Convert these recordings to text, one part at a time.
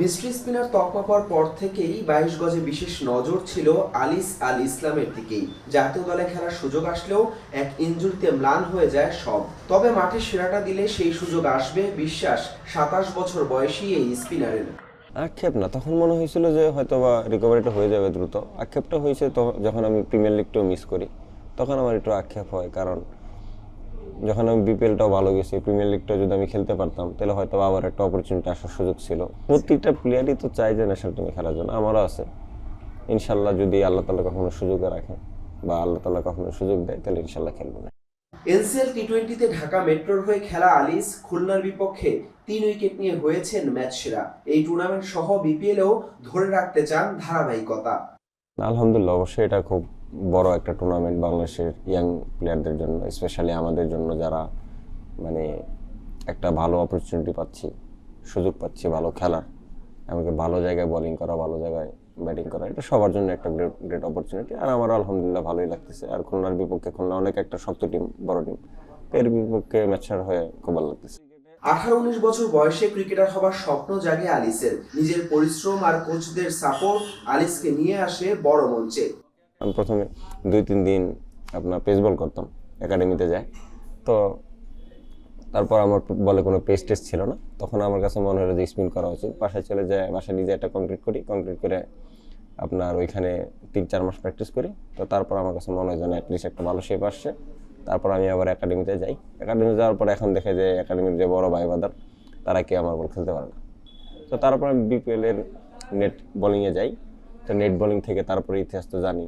Mystery spinner তকমা পর থেকেই বাইশ গজে বিশেষ নজর ছিল আলিস আল ইসলামের দিকেই। জাতীয় দলে খেলার সুযোগ আসলেও এক ইঞ্জুরিতে ম্লান হয়ে যায় সব। তবে মাঠে সেরাটা দিলে সেই সুযোগ আসবে বিশ্বাস সাতাশ বছর বয়সী এই স্পিনারের। আক্ষেপ না, তখন মনে হয়েছিল যে হয়তো বা রিকভারিটা হয়ে যাবে দ্রুত। আক্ষেপটা হয়েছে যখন আমি প্রিমিয়ার লিগটাও মিস করি, তখন আমার একটু আক্ষেপ হয়, কারণ যখন আমি বিপিএলটাও ভালো গেছি প্রিমিয়ার লিগটা যদি আমি খেলতে পারতাম তাহলে হয়তো আবার একটা অপরচুনিটি আসার সুযোগ ছিল। প্রত্যেকটা প্লেয়ারই তো চাই যে ন্যাশনাল টিমে খেলার জন্য আমারও আছে। ইনশাল্লাহ যদি আল্লাহ তালা কখনো সুযোগে রাখে বা আল্লাহ তালা কখনো সুযোগ দেয় তাহলে ইনশাল্লাহ খেলব। না এনসিএল টি টোয়েন্টিতে ঢাকা মেট্রোর হয়ে খেলা আলিস খুলনার বিপক্ষে তিন উইকেট নিয়ে হয়েছেন ম্যাচ সেরা এই টুর্নামেন্ট সহ বিপিএলেও ধরে রাখতে চান ধারাবাহিকতা। আলহামদুলিল্লাহ অবশ্যই এটা খুব বড় একটা টুর্নামেন্ট বাংলাদেশের ইয়াং প্লেয়ারদের জন্য স্পেশালি আমাদের জন্য যারা মানে একটা ভালো অপরচুনিটি পাচ্ছি, সুযোগ পাচ্ছি, ভালো খেলার এমনকি ভালো জায়গায় বোলিং করা, ভালো জায়গায় ব্যাটিং করা, এটা সবার জন্য একটা গ্রেট গ্রেট অপরচুনিটি আর আমার আলহামদুলিল্লাহ ভালোই লাগতেছে। আর খুলনার বিপক্ষে, খুলনা অনেক একটা শক্ত টিম বড় টিম এর বিপক্ষে ম্যাচার হয়ে খুব ভালো লাগতেছে। আঠারো উনিশ বছর বয়সে ক্রিকেটার হবার স্বপ্ন জাগে আলিসের। নিজের পরিশ্রম আর কোচদের সাপোর্ট আলিসকে নিয়ে আসে বড় মঞ্চে। আমি প্রথমে দুই, তিন দিন আপনার পেস বল করতাম একাডেমিতে যাই। তো তারপর আমার বলে কোনো পেস টেস্ট ছিল না। তখন আমার কাছে মনে হলো যে স্পিন করা উচিত। বাসায় চলে যায় বাসায় নিজে একটা কমপ্লিট করি কমপ্লিট করে আপনার ওইখানে তিন, চার মাস প্র্যাকটিস করি। তো তারপর আমার কাছে মনে হয় যেন অ্যাটলিস্ট একটা ভালো শেপ আসছে। তারপর আমি আবার একাডেমিতে যাই। একাডেমি যাওয়ার পর এখন দেখে যে একাডেমির যে বড় ভাই বাদার, তারা কি আমার বল খেলতে পারে না। তো তারপর আমি বিপিএল এর নেট বোলিংয়ে যাই। তো নেট বোলিং থেকে তারপরে ইতিহাস তো জানি।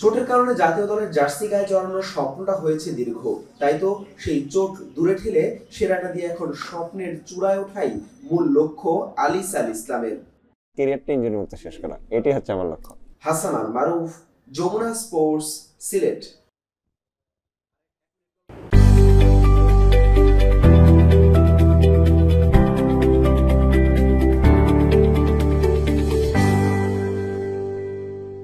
চোটের কারণে জাতীয় দলের জার্সি গায়ে জড়ানোর স্বপ্নটা হয়েছে দীর্ঘ। তাই তো সেই চোট দূরে ঠেলে সেরাটা দিয়ে এখন স্বপ্নের চূড়ায় ওঠাই মূল লক্ষ্য আলিস আল ইসলামের। ক্যারিয়ারটা মুক্ত শেষ করা এটাই হচ্ছে আমার লক্ষ্য। হাসান আল মারুফ যমুনা স্পোর্টস সিলেট।